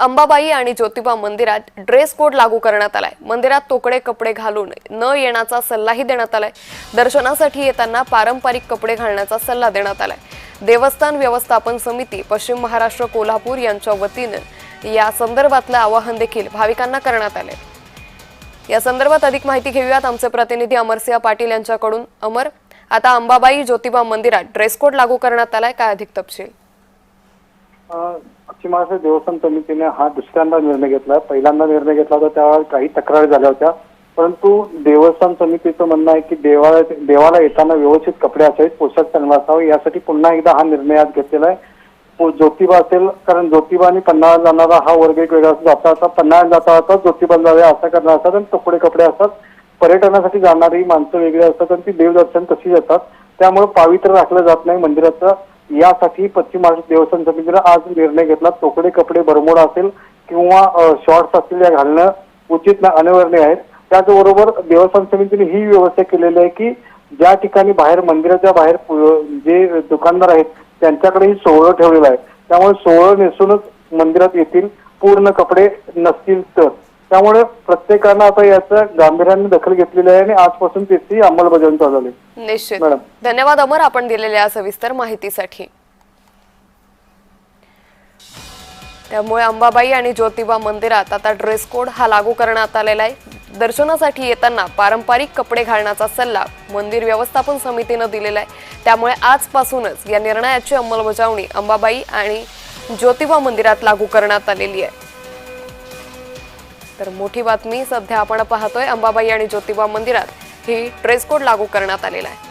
अंबाबाई आणि ज्योतिबा मंदिरात dress code लागू करण्यात आलाय. मंदिरात तोकडे कपडे घालून न येण्याचा सल्लाही देण्यात आलाय. दर्शनासाठी येताना पारंपरिक कपडे घालण्याचा सल्ला देण्यात आलाय. देवस्थान व्यवस्थापन समिती पश्चिम महाराष्ट्र कोल्हापूर यांच्या वतीनं या संदर्भातलं आवाहन देखील भाविकांना करण्यात आले या संदर्भात अधिक माहिती घेऊयात आमचे प्रतिनिधी अमरसिंह पाटील यांच्याकडून. अमर आता अंबाबाई ज्योतिबा मंदिरात ड्रेस कोड लागू करण्यात आलाय. काय अधिक तपशील? पश्चिम महाराष्ट्र देवस्थान समितीने हा दुसऱ्यांदा निर्णय घेतला. पहिल्यांदा निर्णय घेतला होता त्यावेळेला काही तक्रारी झाल्या होत्या. परंतु देवस्थान समितीचं म्हणणं आहे की देवाला देवाला येताना व्यवस्थित कपडे असावेत पोशाख चांगला असावं यासाठी पुन्हा एकदा हा निर्णय आज घेतलेला आहे. ज्योतिबा असेल कारण ज्योतिबा आणि पन्हाळा जाणारा हा वर्ग एक वेगळा जाता असा पन्हाळा जाता जाता ज्योतिबा जावे असा करणार असतात आणि तुकडे कपडे असतात. पर्यटनासाठी जाणारी माणसं वेगळी असतात आणि ती देवदर्शन तशी येतात त्यामुळे पावित्र्य राखलं जात नाही मंदिराचं यासाठी पश्चिम महाराष्ट्र देवस्थान समितीनं आज निर्णय घेतला. तोकडे कपडे भरमोड असेल किंवा शॉर्ट्स असतील या घालणं उचित अनिवार्य आहेत. त्याचबरोबर देवस्थान समितीने ही व्यवस्था केलेली आहे की ज्या ठिकाणी बाहेर मंदिराच्या बाहेर पु- जे दुकानदार आहेत त्यांच्याकडेही सोहळं ठेवलेलं आहे. त्यामुळे सोहळं नेसूनच मंदिरात येतील. पूर्ण कपडे नसतील तर. त्यामुळे प्रत्येकानं आता याचं गांभीर्याने दखल घेतलेली आहे आणि आजपासून त्याची अंमलबजावणी चालू झाली निश्चित. मॅडम. धन्यवाद अमर आपण दिलेल्या सविस्तर माहितीसाठी. त्यामुळे अंबाबाई आणि ज्योतिबा मंदिरात आता ड्रेस कोड हा लागू करण्यात आलेला आहे. दर्शनासाठी येताना पारंपरिक कपडे घालण्याचा सल्ला मंदिर व्यवस्थापन समितीनं दिलेला आहे. त्यामुळे आजपासूनच या निर्णयाची अंमलबजावणी अंबाबाई आणि ज्योतिबा मंदिरात लागू करण्यात आलेली आहे. तर मोठी बातमी सध्या आपण पाहतोय. अंबाबाई आणि ज्योतिबा मंदिरात ही ड्रेस कोड लागू करण्यात आलेला आहे.